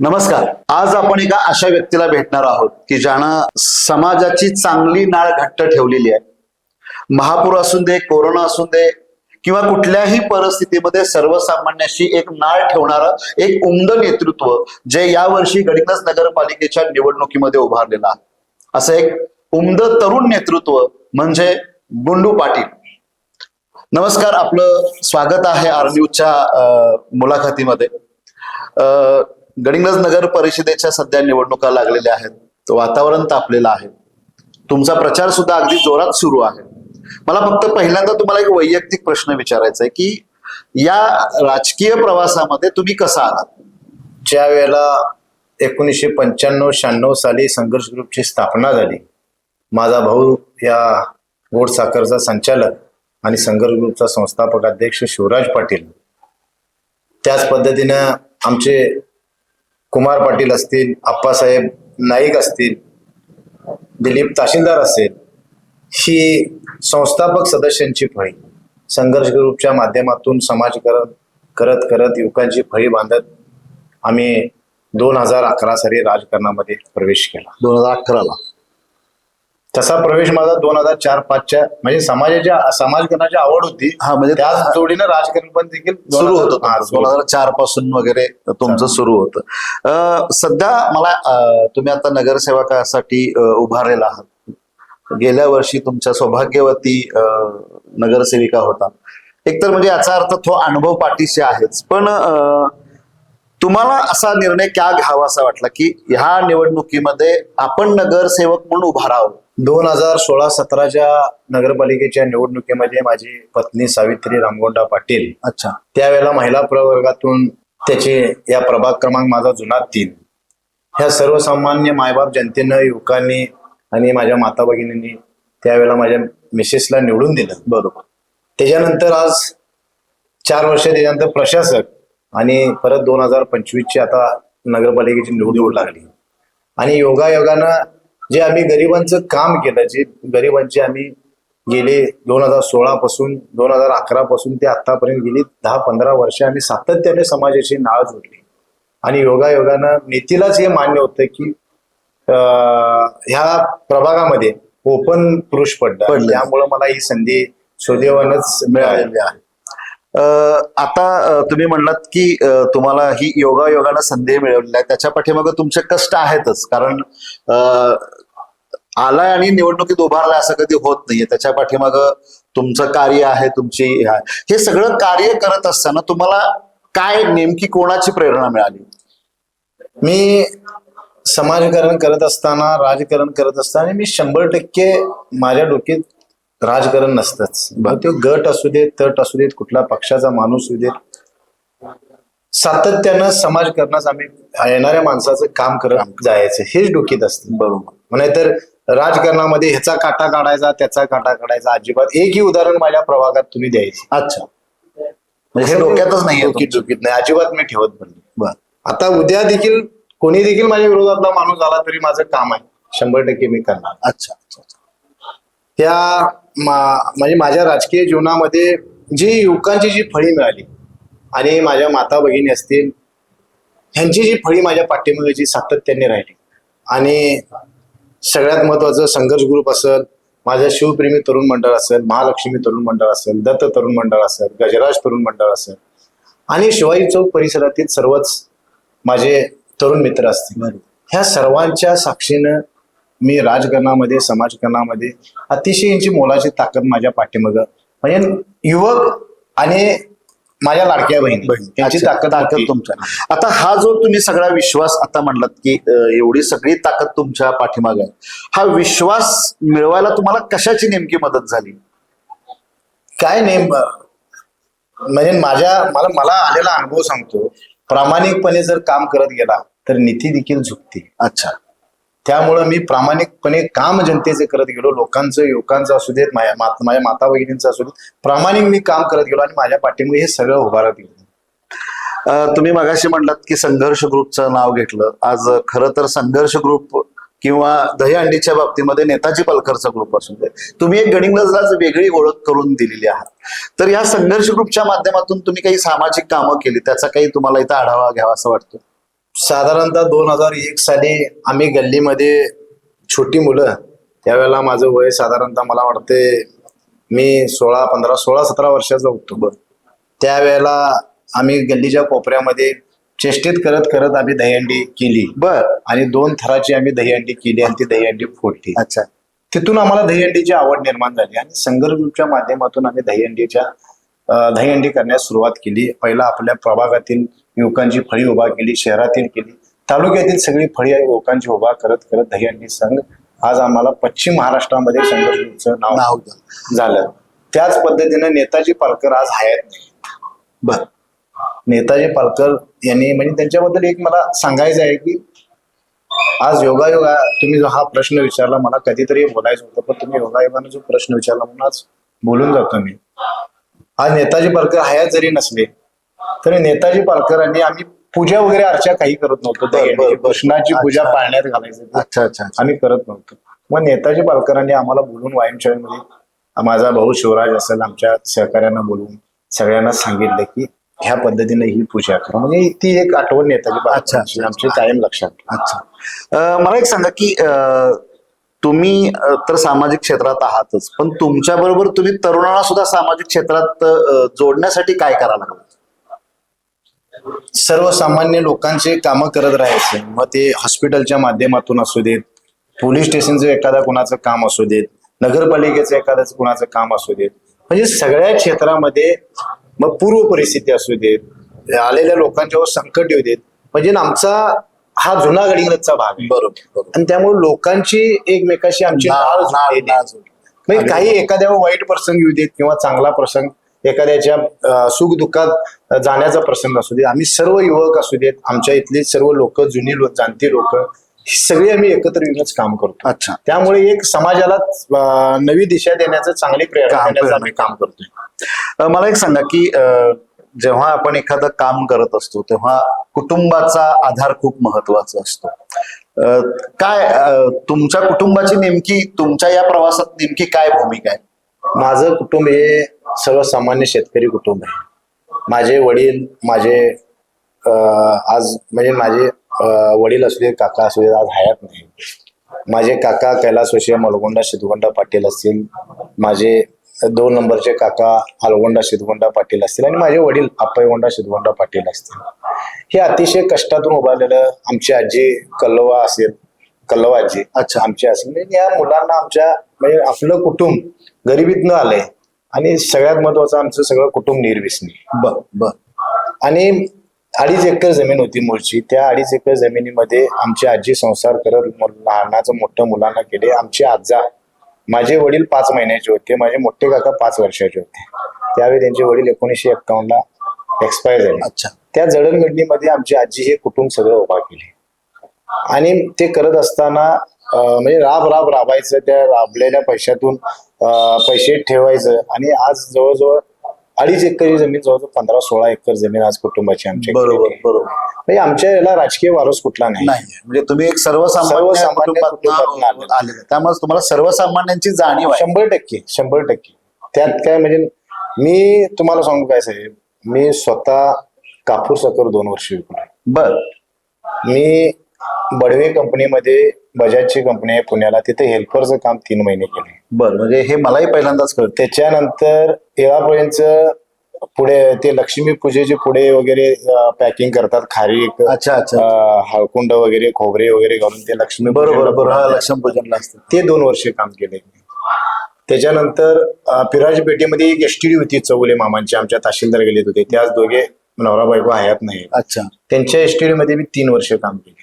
नमस्कार. आज आपण एका अशा व्यक्तीला भेटणार आहोत की ज्यानं समाजाची चांगली नाळ घट्ट ठेवलेली आहे. महापूर असून दे कोरोना असून दे किंवा कुठल्याही परिस्थितीमध्ये सर्वसामान्याशी एक नाळ ठेवणारं एक उमद नेतृत्व जे यावर्षी गडिंग्लज नगरपालिकेच्या निवडणुकीमध्ये उभारलेलं आहे. असं एक उमद तरुण नेतृत्व म्हणजे गुंडू पाटील. नमस्कार आपलं स्वागत आहे आर न्यूजच्या मुलाखतीमध्ये. गडिंगज नगर परिषदेच्या सध्या निवडणुका लागलेल्या आहेत. वातावरण तापलेलं आहे. तुमचा प्रचार सुद्धा अगदी जोरात सुरू आहे. मला फक्त पहिल्यांदा तुम्हाला एक वैयक्तिक प्रश्न विचारायचा आहे की या राजकीय प्रवासामध्ये तुम्ही कसा आलात ज्या वेळेला एकोणीसशे पंच्याण्णव शहाण्णव साली संघर्ष ग्रुपची स्थापना झाली माझा भाऊ या गोड साखरचा संचालक आणि संघर्ष ग्रुपचा संस्थापक अध्यक्ष शिवराज पाटील त्याच पद्धतीनं आमचे कुमार पाटील असतील आप्पासाहेब नाईक असतील दिलीप ताशिलदार असेल ही संस्थापक सदस्यांची फळी. संघर्ष ग्रुपच्या माध्यमातून समाजकरण करत करत युवकांची फळी बांधत आम्ही दोन हजार अकरा साली राजकारणामध्ये प्रवेश केला. दोन हजार अकराला. तसा प्रवेश माझा दोन हजार चार पाचच्या म्हणजे समाजाच्या समाजकारणाची आवड होती. हा म्हणजे त्याच जोडीनं राजकारण पण देखील सुरू होतं दोन हजार चारपासून वगैरे तुमचं सुरू होतं. अं, सध्या मला तुम्ही आता नगरसेवकासाठी उभारलेला आहात. गेल्या वर्षी तुमच्या सौभाग्यवती अं, नगरसेविका होता. एकतर म्हणजे याचा अर्थ तो अनुभव पाठीशी आहेच. पण तुम्हाला असा निर्णय का घ्यावासा वाटला की ह्या निवडणुकीमध्ये आपण नगरसेवक म्हणून उभा राहावं? दोन हजार सोळा सतराच्या नगरपालिकेच्या निवडणुकीमध्ये माझी पत्नी सावित्री रामगोंडा पाटील अच्छा. त्यावेळेला महिला प्रवर्गातून त्याचे या प्रभाग क्रमांक माझा जुना तीन. ह्या सर्वसामान्य मायबाप जनतेनं युवकांनी आणि माझ्या माता भगिनींनी त्यावेळेला माझ्या मिसेसला निवडून दिलं. बरोबर. त्याच्यानंतर आज चार वर्ष त्याच्यानंतर प्रशासक आणि परत दोन हजार पंचवीसची आता नगरपालिकेची निवडणूक लागली. आणि योगायोगानं जे आम्ही गरिबांचं काम केलं जे गरिबांचे आम्ही गेले दोन हजार सोळा पासून दोन हजार अकरा पासून ते आतापर्यंत गेली दहा पंधरा वर्ष आम्ही सातत्याने समाजाची नाळ जोडली. आणि योगायोगानं नीतीलाच हे मान्य होतं की अं, ह्या प्रभागामध्ये ओपन पुरुष पडला. त्यामुळं मला ही संधी सुदैवानच मिळालेली आहे. आता तुम्ही म्हणलात की तुम्हाला ही योगायोगानं संधी मिळवलेली आहे. त्याच्या पाठीमागे तुमचे कष्ट आहेतच. कारण आलाय आणि निवडणुकीत उभारलाय असं कधी होत नाहीये. त्याच्या पाठीमाग तुमचं कार्य आहे तुमची हे हे सगळं कार्य करत असताना तुम्हाला काय नेमकी कोणाची प्रेरणा मिळाली? मी समाजकारण करत असताना राजकारण करत असताना मी शंभर टक्के माझ्या डोक्यात राजकारण नसतंच. मग ते गट असू देत तट असू देत कुठला पक्षाचा माणूस असू देत सातत्यानं समाजकारणाच आम्ही येणाऱ्या माणसाचं काम करत जायचं हेच डोक्यात असतं. बरोबर. नाहीतर राजकारणामध्ये ह्याचा काटा काढायचा त्याचा काटा काढायचा अजिबात. एकही उदाहरण माझ्या प्रभागात तुम्ही द्यायचे. अच्छा. म्हणजे हे डोक्यातच नाहीये डोकीत. डोकीत नाही. अजिबात मी ठेवत पण नाही. बर. आता उद्या देखील कोणी देखील माझ्या विरोधातला माणूस आला तरी माझं काम आहे. शंभर टक्के मी करणार. अच्छा अच्छा अच्छा. त्या मा- म्हणजे माझ्या राजकीय जीवनामध्ये जी युवकांची जी फळी मिळाली आणि माझ्या माता भगिनी असतील ह्यांची जी फळी माझ्या पाठीमागे जी सातत्याने राहिली आणि सगळ्यात महत्वाचं संघर्ष ग्रुप असेल माझं शिवप्रेमी तरुण मंडळ असेल महालक्ष्मी तरुण मंडळ असेल दत्त तरुण मंडळ असेल गजराज तरुण मंडळ असेल आणि शिवाजी चौक परिसरातील सर्वच माझे तरुण मित्र असतील. ह्या सर्वांच्या साक्षीनं मी राजकारणामध्ये समाजकारणामध्ये अतिशय यांची मोलाची ताकद माझ्या पाठीमागं. म्हणजे युवक आणि माझ्या लाडक्या बहिणी यांची ताकद ताकद. तुमच्या. आता हा जो तुम्ही सगळा विश्वास आता म्हणलात की एवढी सगळी ताकद तुमच्या पाठीमागे आहे. हा विश्वास मिळवायला तुम्हाला कशाची नेमकी मदत झाली? काय नेम म्हणजे माझ्या मला मला आलेला अनुभव सांगतो. प्रामाणिकपणे जर काम करत गेला तर नीती देखील झुकते अच्छा. त्यामुळं मी प्रामाणिकपणे काम जनतेचे करत गेलो. लोकांचं युवकांचं असू देत माझ्या माझ्या माता भगिनींचं असू देत प्रामाणिक मी काम करत गेलो आणि माझ्या पाठीमुळे हे सगळं उभारत गेलो. तुम्ही मगाशी म्हणलात की संघर्ष ग्रुपचं नाव घेतलं. आज खरं तर संघर्ष ग्रुप किंवा दहीहंडीच्या बाबतीमध्ये नेताजी पालकरचा ग्रुप असून दे. तुम्ही एक गणिंगजलाच वेगळी ओळख करून दिलेली आहात. तर या संघर्ष ग्रुपच्या माध्यमातून तुम्ही काही सामाजिक कामं केली त्याचा काही तुम्हाला इथं आढावा घ्यावा असं वाटतं? साधारणतः दोन हजार एक साली आम्ही गल्लीमध्ये छोटी मुलं त्यावेळेला माझं वय साधारणतः मला वाटते मी सोळा पंधरा सोळा सतरा वर्षाचा होतो. त्यावेळेला आम्ही गल्लीच्या कोपऱ्यामध्ये चेष्टेत करत करत आम्ही दहीहंडी केली. बर. आणि दोन थराची आम्ही दहीहंडी केली आणि ती दहीहंडी फोडली. अच्छा. तिथून आम्हाला दहीहंडीची आवड निर्माण झाली आणि संघर्ष ग्रुपच्या माध्यमातून आम्ही दहीहंडीच्या दहीहंडी करण्यास सुरुवात केली. पहिला आपल्या प्रभागातील युवकांची फळी उभा केली शहरातील केली. तालुक्यातील सगळी फळी युवकांची उभा करत करत दहीहंडी संघ आज आम्हाला पश्चिम महाराष्ट्रामध्ये संघर्ष ग्रुपचं नाव. झालं. त्याच पद्धतीने नेताजी पालकर आज हयात नाही. बर. नेताजी पालकर यांनी म्हणजे त्यांच्याबद्दल एक मला सांगायचं आहे की आज योगायोगा तुम्ही जो हा प्रश्न विचारला मला कधीतरी बोलायचं होतं पण तुम्ही योगायोगाने जो प्रश्न विचारला म्हणून आज बोलून जातो मी. आज नेताजी पालकर हयात जरी नसले तरी नेताजी पालकरांनी आम्ही पूजा वगैरे अर्चा काही करत नव्हतो. कृष्णाची पूजा. पाळण्यात घालायचं. आम्ही करत नव्हतो मग नेताजी पालकरांनी आम्हाला बोलून व्यायामशाळेमध्ये माझा भाऊ शिवराज असेल आमच्या सहकार्यांना बोलवून सगळ्यांना सांगितलं की ह्या पद्धतीने ही पूजा करा म्हणजे ती एक आठवण नेताजी. आमची कायम लक्षात अच्छा मला एक सांगा की तुम्ही तर सामाजिक क्षेत्रात आहातच पण तुमच्या बरोबर तुम्ही तरुणांना सुद्धा सामाजिक क्षेत्रात जोडण्यासाठी काय करायला लागलं सर्वसामान्य लोकांचे कामं करत राहायचे. मग ते हॉस्पिटलच्या माध्यमातून असू देत पोलीस स्टेशनचं एखादा कोणाचं काम असू देत नगरपालिकेचं एखादं कोणाचं काम असू देत. म्हणजे सगळ्या क्षेत्रामध्ये मग पूर्व परिस्थिती असू देत आलेल्या लोकांच्यावर संकट येऊ देत. म्हणजे आमचा हा जुना गडिंगलजचा भाग बरोबर आणि त्यामुळे लोकांची एकमेकाशी आमची. म्हणजे काही एखाद्यावर वाईट प्रसंग येऊ देत किंवा चांगला प्रसंग एखाद्याच्या सुख दुःखात जाण्याचा प्रसंग असू देत आम्ही सर्व युवक असू देत आमच्या इथले सर्व लोक जुनी लोक जाणती लोक सगळे आम्ही एकत्र येऊनच काम करतो. अच्छा. त्यामुळे एक समाजाला नवी दिशा देण्याचं चांगली प्रेरणा काम देण्याचं करतो. आम्ही काम करतोय. मला एक सांगा की जेव्हा आपण एखादं काम करत असतो तेव्हा कुटुंबाचा आधार खूप महत्त्वाचा असतो. काय तुमच्या कुटुंबाची नेमकी तुमच्या या प्रवासात नेमकी काय भूमिका आहे? माझं कुटुंब हे सर्वसामान्य शेतकरी कुटुंब आहे. माझे वडील माझे आज म्हणजे माझे वडील असू देत काका असू देत आज हयात नाही. माझे काका कैलासवशी मलगोंडा सिद्धगोंडा पाटील असतील. माझे दोन नंबरचे काका आलगोंडा सिद्धगोंडा पाटील असतील आणि माझे वडील अप्पाईगोंडा सिद्धगोंडा पाटील असतील. हे अतिशय कष्टातून उभारलेलं आमची आजी कल्लवा असेल कल्लवा आजी अच्छा. आमची असेल. या मुलांना आमच्या म्हणजे आपलं कुटुंब गरिबीतनं आलंय. आणि सगळ्यात महत्वाचं आमचं सगळं कुटुंब निर्विसनी. बर बर. आणि अडीच एकर जमीन होती मूळची. त्या अडीच एकर जमिनीमध्ये आमची आजी संसार करत लहानाचं मोठं मुलांना केले. आमचे आजा माझे वडील पाच महिन्याचे होते. माझे मोठे काका पाच वर्षाचे होते. त्यावेळी त्यांचे वडील एकोणीसशे एक्कावन्न ला एक्सपायर झाले. अच्छा. त्या जडणघडणीमध्ये आमची आजी हे कुटुंब सगळं उभा केले. आणि ते करत असताना म्हणजे राब राब राबायचं त्या राबलेल्या पैशातून पैसे ठेवायचं. आणि आज जवळजवळ अडीच एकर जमीन जवळजवळ पंधरा सोळा एकर जमीन आज कुटुंबाची आमच्या बरोबर बरोबर. म्हणजे आमच्या याला राजकीय वारस कुठला नाही. नाही म्हणजे तुम्ही एक सर्वसामान्य त्यामुळे तुम्हाला सर्वसामान्यांची जाणीव शंभर टक्के शंभर टक्के. त्यात काय म्हणजे मी तुम्हाला सांगू काय साहेब? मी स्वतः कापूर साखर दोन वर्ष विकलोय बर. मी बडवे कंपनीमध्ये बजाजची कंपनी आहे पुण्याला तिथे हेल्परचं काम तीन महिने केले बर म्हणजे हे मलाही पहिल्यांदाच कळतं. त्याच्यानंतर तेव्हापर्यंत पुढे ते लक्ष्मी पूजेचे पुढे वगैरे पॅकिंग करतात खारीक अच्छा अच्छा अं, हळकुंड वगैरे खोबरे वगैरे घालून ते लक्ष्मी बरोबर बरोबर. हा पुढे लक्ष्मीपूजनला असतं. ते दोन वर्ष काम केले त्याच्यानंतर अं, पिराजी पेठेमध्ये एक एसटीडी होती चौले मामांची आमच्या तहसीलदार गेलेत होते. ते आज दोघे नवरा बायको हयात नाही अच्छा. त्यांच्या एसटीडी मध्ये मी तीन वर्ष काम केले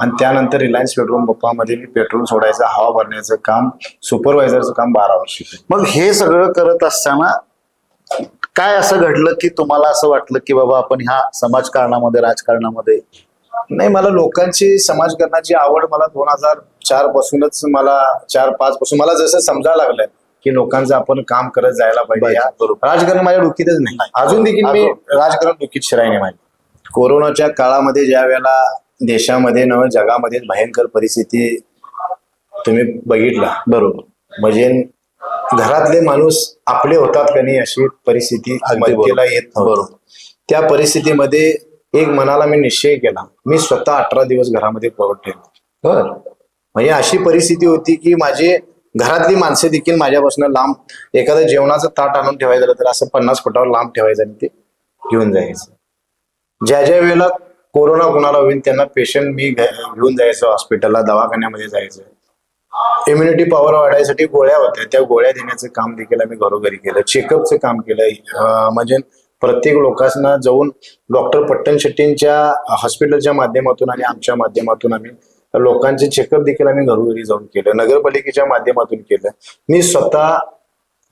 आणि त्यानंतर रिलायन्स पेट्रोल पंपामध्ये मी पेट्रोल सोडायचं हवा भरण्याचं काम सुपरवायझरचं काम बारा वर्ष मग हे सगळं करत असताना काय असं घडलं की तुम्हाला असं वाटलं की बाबा आपण ह्या समाजकारणामध्ये राजकारणामध्ये? नाही मला लोकांची समाजकारणाची आवड मला दोन हजार चार पासूनच मला चार पाच पासून मला जसं समजायला लागलं की लोकांचं आपण काम करत जायला पाहिजे. राजकारण माझ्या डोकीतच नाही. अजून देखील मी राजकारण डोकीत शिराय नाही माझी कोरोनाच्या काळामध्ये ज्या वेळेला देशामध्ये न जगामध्ये भयंकर परिस्थिती तुम्ही बघितला बरोबर म्हणजे घरातले माणूस आपले होतात का नाही अशी परिस्थिती मदतीला. येत. बरोबर. त्या परिस्थितीमध्ये एक मनाला मी निश्चय केला मी स्वतः अठरा दिवस घरामध्ये कोविड ठेवला बर म्हणजे अशी परिस्थिती होती की माझे घरातली माणसं देखील माझ्यापासून लांब एखादं जेवणाचं ताट आणून ठेवायचं तर असं पन्नास फुटावर लांब ठेवायचं आणि ते घेऊन जायचं ज्या ज्या वेळेला कोरोना कोणाला होईल त्यांना पेशंट मी घेऊन जायचं हॉस्पिटलला दवाखान्यामध्ये जायचं. इम्युनिटी पॉवर वाढायसाठी गोळ्या होत्या. त्या गोळ्या देण्याचं काम देखील आम्ही घरोघरी केलं. चेकअपचं काम केलं. म्हणजे प्रत्येक लोकांना जाऊन डॉक्टर पट्टण शेट्टींच्या हॉस्पिटलच्या माध्यमातून आणि आमच्या माध्यमातून आम्ही लोकांचे चेकअप देखील आम्ही घरोघरी जाऊन केलं. नगरपालिकेच्या माध्यमातून केलं. मी स्वतः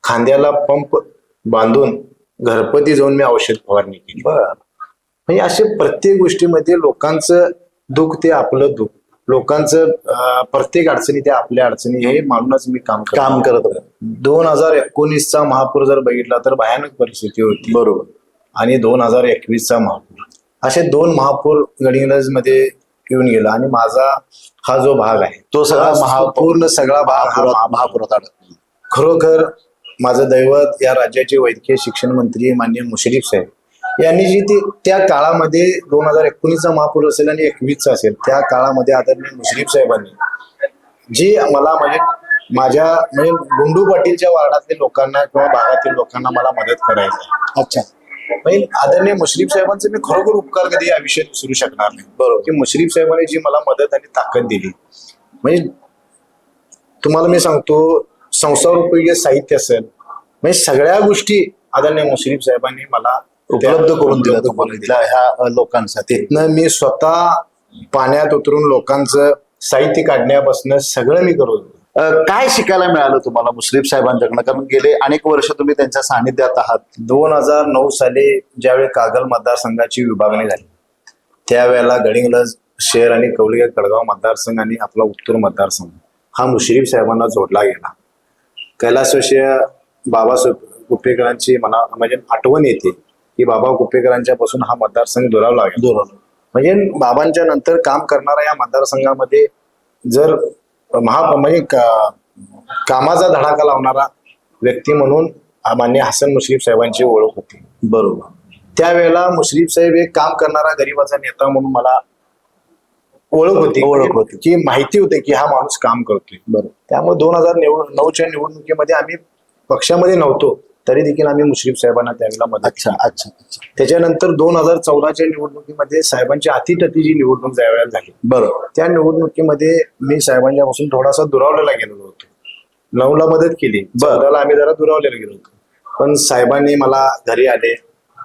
खांद्याला पंप बांधून घरपती जाऊन मी औषध फवारणी केली. बर. म्हणजे असे प्रत्येक गोष्टीमध्ये लोकांचं दुःख ते आपलं दुःख. लोकांचं प्रत्येक अडचणी ते आपल्या अडचणी हे मानूनच मी काम करतो. काम करत होते दोन हजार एकोणीसचा महापूर जर बघितला तर भयानक परिस्थिती होती. बरोबर. आणि दोन हजार एकवीसचा महापूर. असे दोन महापूरमध्ये येऊन गेला आणि माझा हा जो भाग आहे तो सगळा महापूर पूर्ण सगळा भाग हा महापुरात अडकला खरोखर माझं दैवत या राज्याचे वैद्यकीय शिक्षण मंत्री माननीय मुश्रीफ साहेब. यांनी जी ती त्या काळामध्ये दोन हजार एकोणीसचा महापूर असेल आणि एकवीसचा असेल त्या काळामध्ये आदरणीय मुश्रीफ साहेबांनी जी मला म्हणजे माझ्या म्हणजे गुंडू पाटीलच्या वार्डातील लोकांना किंवा भागातील लोकांना मला मदत करायची अच्छा. म्हणजे आदरणीय मुश्रीफ साहेबांचे मी खरोखर उपकार कधी आयुष्यात विसरू शकणार नाही. बरोबर. की मुश्रीफ साहेबांनी जी मला मदत आणि ताकद दिली म्हणजे तुम्हाला मी सांगतो संसार उपयोगी साहित्य असेल म्हणजे सगळ्या गोष्टी आदरणीय मुश्रीफ साहेबांनी मला उपलब्ध करून दिला तुम्हाला दिला ह्या लोकांसाठी. तिथनं मी स्वतः पाण्यात उतरून लोकांचं साहित्य काढण्यापासून सगळं मी करत होतो अ, काय शिकायला मिळालं तुम्हाला मुश्रीफ साहेबांच्याकडनं कारण गेले अनेक वर्ष तुम्ही त्यांच्या सानिध्यात आहात. दोन हजार नऊ साली ज्यावेळी कागल मतदारसंघाची विभागणी झाली त्यावेळेला गडिंग्लज शहर आणि कवळगे कडगाव मतदारसंघ आणि आपला उत्तूर मतदारसंघ हा मुश्रीफ साहेबांना जोडला गेला. कैलासवासी बाबासाहेब कुपेकरांची मला म्हणजे आठवण येते. की बाबा कुपेकरांच्या पासून हा मतदारसंघ दुरावला गेला दुरावला. म्हणजे बाबांच्या नंतर काम करणाऱ्या या मतदारसंघामध्ये जर महा म्हणजे का- कामाचा धडाका लावणारा व्यक्ती म्हणून मान्य हसन मुश्रीफ साहेबांची ओळख होती. बरोबर. त्यावेळेला मुश्रीफ साहेब एक काम करणारा गरीबाचा नेता म्हणून मला ओळख होती. ओळख होती. की माहिती होते की हा माणूस काम करतोय. बरोबर. त्यामुळे दोन हजार नऊच्या निवडणुकीमध्ये आम्ही पक्षामध्ये नव्हतो. तरी देखील आम्ही मुश्रीफ साहेबांना त्यावेळेला मदत अच्छा अच्छा त्याच्यानंतर दोन हजार चौदाच्या निवडणुकीमध्ये साहेबांची अतिटतीची निवडणूक ज्यावेळेला झाली बरोबर. त्या निवडणुकीमध्ये मी साहेबांच्यापासून थोडासा दुरावलेला गेलेलो होतो. नऊला मदत केली चौदाला आम्ही जरा दुरावलेला गेलो होतो. पण साहेबांनी मला घरी आले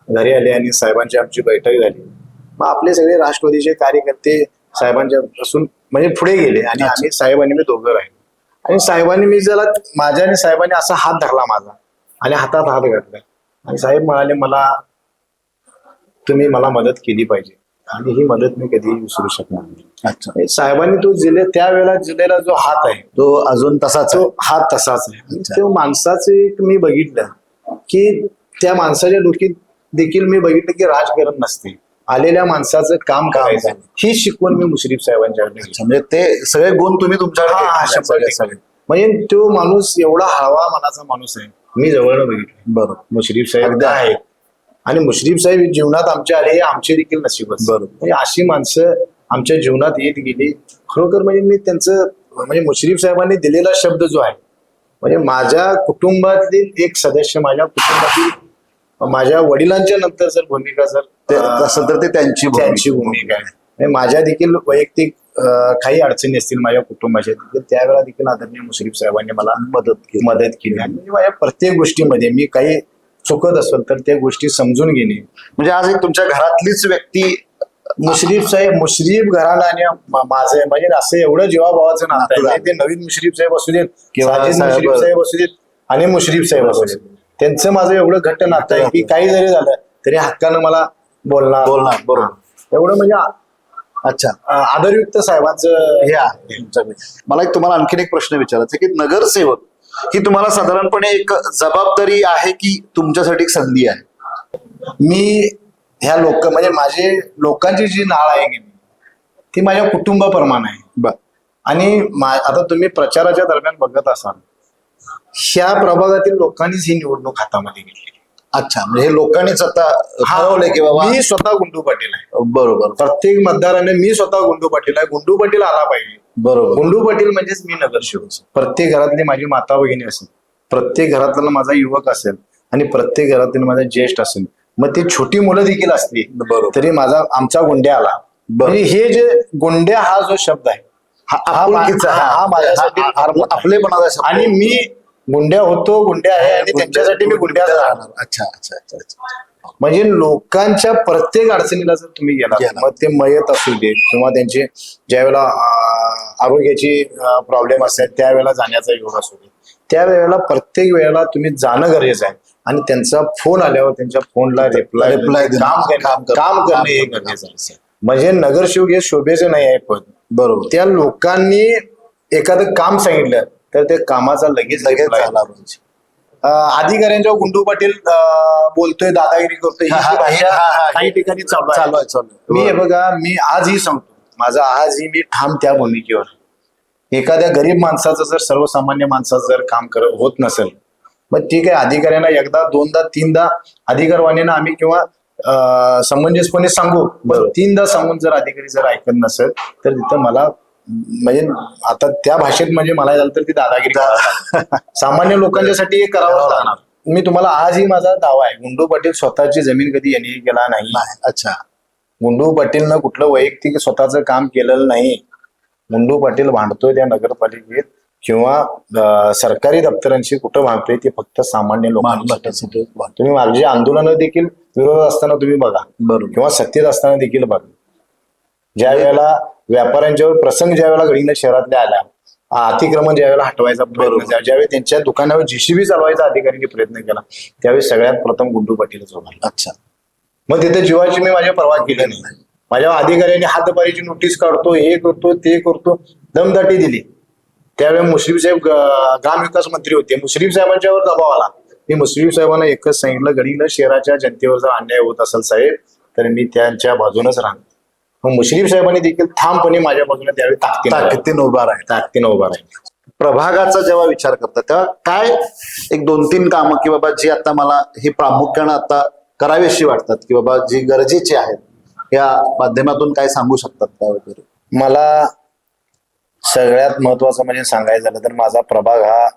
घरी आले आणि साहेबांची आमची बैठक झाली. मग आपले सगळे राष्ट्रवादीचे कार्यकर्ते साहेबांच्या पासून म्हणजे पुढे गेले आणि आम्ही साहेबांनी मी दोघं राहिले. आणि साहेबांनी मी जरा माझ्या आणि साहेबांनी असा हात धरला माझा. आणि हातात हात घातला. आणि साहेब म्हणाले मला तुम्ही मला मदत केली पाहिजे. आणि ही मदत मी कधीही विसरू शकणार नाही. अच्छा. साहेबांनी तो जिल्हे त्यावेळेला जिल्ह्याला जो हात आहे तो अजून तसाच. तो हात तसाच आहे. तो माणसाचं एक मी बघितलं की त्या माणसाच्या डोकीत देखील मी बघितलं की राजकारण नसते. आलेल्या माणसाचं काम करायचं. ही शिकवण मी मुश्रीफ साहेबांच्याकडे म्हणजे ते सगळे गुण तुम्ही तुमच्याकडे. म्हणजे तो माणूस एवढा हळवा मनाचा माणूस आहे. मी जवळ बघितलं बरोबर मुश्रीफ साहेब. आहेत आणि मुश्रीफ साहेब जीवनात आमच्या आले आमचे देखील नशीबच बरोबर. म्हणजे अशी माणसं आमच्या जीवनात येत गेली खरोखर म्हणजे मी त्यांचं म्हणजे मुश्रीफ साहेबांनी दिलेला शब्द जो आहे म्हणजे माझ्या कुटुंबातील एक सदस्य माझ्या कुटुंबातील माझ्या वडिलांच्या नंतर जर भूमिका जर तसं तर ते त्यांची. त्यांची भूमिका आहे म्हणजे माझ्या देखील वैयक्तिक काही अडचणी असतील माझ्या कुटुंबाच्या त्यावेळेला देखील आदरणीय मुश्रीफ साहेबांनी मला मदत केली. मदत केली. आणि माझ्या प्रत्येक गोष्टीमध्ये मी काही चुकत असेल तर त्या गोष्टी समजून घेणे. म्हणजे आज तुमच्या घरातलीच व्यक्ती मुश्रीफ साहेब मुश्रीफ घराणं आणि माझं म्हणजे असं एवढं जीवाभावाचं नातं आहे. ते नवीन मुश्रीफ साहेब असू देत किंवा मुश्रीफ साहेब असू देत आणि मुश्रीफ साहेब असू देत. त्यांचं माझं एवढं घट्ट नातं आहे की काही जरी झालं तरी हक्कानं मला बोलणार. बोलणार, बरोबर. एवढं म्हणजे अच्छा. आदरयुक्त साहेबांचं हे आहे. मला एक तुम्हाला आणखीन एक प्रश्न विचारायचा की नगरसेवक ही तुम्हाला साधारणपणे एक जबाबदारी आहे की तुमच्यासाठी एक संधी आहे? मी ह्या लोक म्हणजे माझे लोकांची जी नाळ आहे की ती माझ्या कुटुंबाप्रमाणे आहे. बर. आणि मा- आता तुम्ही प्रचाराच्या दरम्यान बघत असाल ह्या प्रभागातील लोकांनीच ही निवडणूक हातामध्ये घेतली. अच्छा म्हणजे हे लोकांनीच आता ठरवलंय की बाबा मी स्वतः गुंडू पाटील आहे. बरोबर. प्रत्येक मतदाराने मी स्वतः गुंडू पाटील आहे. गुंडू पाटील आला पाहिजे. बरोबर. गुंडू पाटील म्हणजेच मी नगरसेवक प्रत्येक घरातली माझी माता भगिनी असेल प्रत्येक घरातला माझा युवक असेल आणि प्रत्येक घरातील माझा ज्येष्ठ असेल मग ती छोटी मुलं देखील असली बरोबर. तरी माझा आमचा गुंड्या आला. हे जे गुंड्या हा जो शब्द आहे हा माझ्यासाठी. आपलेपणाचा. आणि मी गुंड्या होतो गुंड्या आहे आणि त्यांच्यासाठी मी गुंड्या राहणार अच्छा अच्छा अच्छा अच्छा म्हणजे लोकांच्या प्रत्येक अडचणीला जर तुम्ही गेला. मग ते मयत असू दे किंवा त्यांचे ज्यावेळेला अं, आरोग्याची प्रॉब्लेम असतात त्यावेळेला जाण्याचा योग असू दे त्यावेळेला प्रत्येक वेळेला तुम्ही जाणं गरजेचं आहे आणि त्यांचा फोन आल्यावर त्यांच्या फोनला रिप्लाय देणं, काम काम करणं. हे. गरजेचं आहे म्हणजे नगरसेवक हे शोभेचं नाही आहे पद बरोबर त्या लोकांनी एखादं काम सांगितलं तर ते कामाचा लगेच लगेच झाला पाहिजे अं, अधिकाऱ्यांच्या गुंडू पाटील बोलतोय दादागिरी करतोय ही भाषा काही ठिकाणी चालू. चालू आहे चालू. मी हे बघा मी आजही सांगतो माझं आजही मी ठाम त्या भूमिकेवर एखाद्या गरीब माणसाचं जर सर्वसामान्य माणसाचं जर काम कर होत नसेल मग ठीक आहे अधिकाऱ्यांना एकदा दोनदा तीनदा अधिकारवाणीनं आम्ही किंवा समंजसपणे सांगू. पण तीनदा सांगून जर अधिकारी जर ऐकत नसेल तर तिथं मला म्हणजे आता त्या भाषेत म्हणजे मला झालं तर ती दादागिरी. सामान्य लोकांच्यासाठी हे करावं लागणार. मी तुम्हाला आजही माझा दावा आहे. गुंडू पाटील स्वतःची जमीन कधी यांनी केला नाही. अच्छा. गुंडू पाटीलनं कुठलं वैयक्तिक स्वतःचं काम केलेलं नाही. गुंडू पाटील भांडतोय त्या नगरपालिकेत किंवा सरकारी दप्तरांशी कुठं भांडतोय ते फक्त सामान्य लोकांसाठी तुम्ही मागची आंदोलनं देखील विरोधात असताना तुम्ही बघा. बरोबर. किंवा सत्तेत असताना देखील बघा. ज्या वेळेला व्यापाऱ्यांच्यावर प्रसंग ज्या वेळेला घडीनं शहरातल्या आल्या आ, अतिक्रमण ज्या वेळेला हटवायचा प्रयत्न ज्यावेळी त्यांच्या दुकानावर जीसीबी चालवायचा अधिकाऱ्यांनी प्रयत्न केला त्यावेळी सगळ्यात प्रथम गुंडू पाटीलच होणार. अच्छा. मग तिथे जीवाची मी माझ्या परवा केली नाही. माझ्या अधिकाऱ्यांनी हातबारीची नोटीस काढतो हे करतो ते करतो दमदाटी दिली. त्यावेळी मुश्रीफ साहेब ग- ग्रामविकास मंत्री होते. मुश्रीफ साहेबांच्यावर दबाव आला. मी मुश्रीफ साहेबांना एकच सांगितलं गडीला शहराच्या जनतेवर जर अन्याय होत असेल साहेब तर मी त्यांच्या बाजूनच राहणार. मग मुश्रीफ साहेबांनी देखील ठामपणे माझ्या बाजूने त्यावेळी ताकदीने. ताकदीने उभा राहील ताकदीने उभा राहील प्रभागाचा जेव्हा विचार करता तेव्हा काय एक दोन तीन कामं की बाबा जी आता मला ही प्रामुख्यानं आता करावीशी वाटतात की बाबा जी गरजेची आहेत या माध्यमातून काय सांगू शकतात त्या वगैरे? मला सगळ्यात महत्वाचं म्हणजे सांगायचं झालं तर माझा प्रभाग हा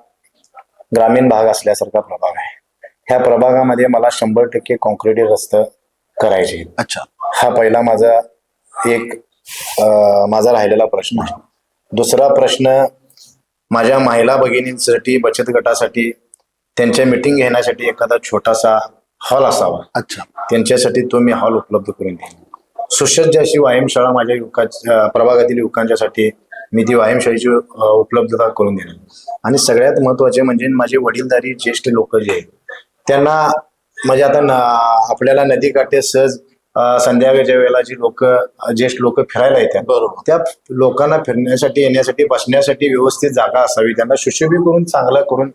ग्रामीण भाग असल्यासारखा प्रभाग आहे. ह्या प्रभागामध्ये मला शंभर टक्के कॉन्क्रीट रस्ते करायचे. अच्छा. हा पहिला माझा एक अं, माझा राहिलेला प्रश्न आहे. दुसरा प्रश्न माझ्या महिला भगिनींसाठी बचत गटासाठी त्यांच्या मिटिंग घेण्यासाठी एखादा छोटासा हॉल असावा. अच्छा. त्यांच्यासाठी तो मी हॉल उपलब्ध करून देईन. सुसज्ज अशी व्यायामशाळा माझ्या युवका प्रभागातील युवकांच्यासाठी मी ती व्यायामशाळेची उपलब्धता करून देणार आणि सगळ्यात महत्त्वाचे म्हणजे माझे वडीलधारी ज्येष्ठ लोक जे आहेत त्यांना म्हणजे आता आपल्याला नदीकाठी सहज संध्याकाळच्या वेळेला जी लोक ज्येष्ठ लोक फिरायला येतात. बरोबर. त्या लोकांना फिरण्यासाठी येण्यासाठी बसण्यासाठी व्यवस्थित जागा असावी. त्यांना सुशोभी करून चांगलं करून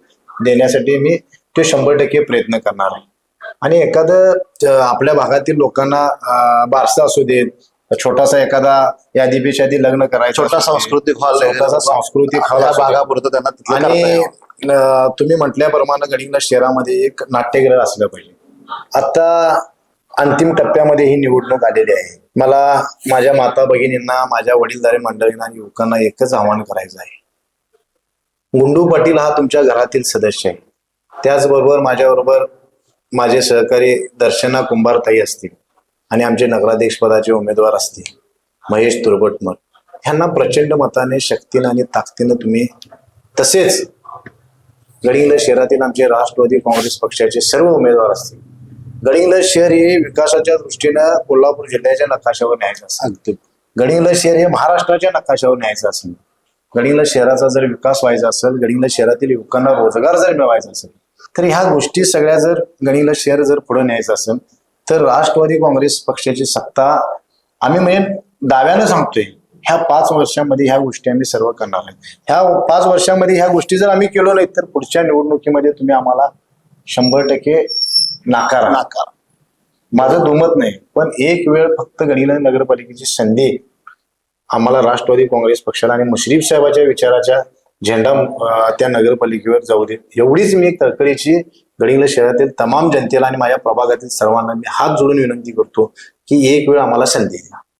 देण्यासाठी मी ते शंभर टक्के प्रयत्न करणार आहे. आणि एखादं आपल्या भागातील लोकांना बारसा असू देत छोटासा एखादा यादी आधी लग्न करायचं छोटा सांस्कृतिक हॉल छोटासा सांस्कृतिक हॉल. भागापुरतं त्यांना आणि तुम्ही म्हटल्याप्रमाणे गडिंगला शहरामध्ये एक नाट्यगृह असलं पाहिजे. आता अंतिम टप्प्यामध्ये ही निवडणूक आलेली आहे. मला माझ्या माता भगिनींना माझ्या वडीलधारे मंडळींना युवकांना एकच आवाहन करायचं आहे. गुंडू पाटील हा तुमच्या घरातील सदस्य आहे. त्याचबरोबर माझ्याबरोबर माझे सहकारी दर्शना कुंभारताई असतील आणि आमचे नगराध्यक्ष पदाचे उमेदवार असतील महेश तुरबटमर ह्यांना प्रचंड मताने शक्तीनं आणि ताकदीनं तुम्ही तसेच गडिंग्लज शहरातील आमचे राष्ट्रवादी काँग्रेस पक्षाचे सर्व उमेदवार असतील. गडिंग्लज शहर हे विकासाच्या दृष्टीनं कोल्हापूर जिल्ह्याच्या नकाशावर न्यायचं असेल गडिंग्लज शहर हे महाराष्ट्राच्या नकाशावर न्यायचं असेल गडिंग्लज शहराचा जर विकास व्हायचा असेल गडिंग्लज शहरातील युवकांना रोजगार जर मिळवायचा असेल तर ह्या गोष्टी सगळ्या जर गडिंग्लज शहर जर पुढे न्यायचं असेल तर राष्ट्रवादी काँग्रेस पक्षाची सत्ता आम्ही म्हणजे दाव्यानं सांगतोय ह्या पाच वर्षामध्ये ह्या गोष्टी आम्ही सर्व करणार आहे ह्या पाच वर्षामध्ये ह्या गोष्टी जर आम्ही केलो नाही तर पुढच्या निवडणुकीमध्ये तुम्ही आम्हाला शंभर टक्के नाकारा. नाकार. माझं दुमत नाही पण एक वेळ फक्त गणिला नगरपालिकेची संधी आम्हाला राष्ट्रवादी काँग्रेस पक्षाला आणि मुश्रीफ साहेबाच्या विचाराच्या झेंडा त्या नगरपालिकेवर जाऊ दे. एवढीच मी कळकळीची गडिंग्लज शहरातील तमाम जनतेला आणि माझ्या प्रभागातील सर्वांना मी हात जोडून विनंती करतो की एक वेळ आम्हाला संधी द्या.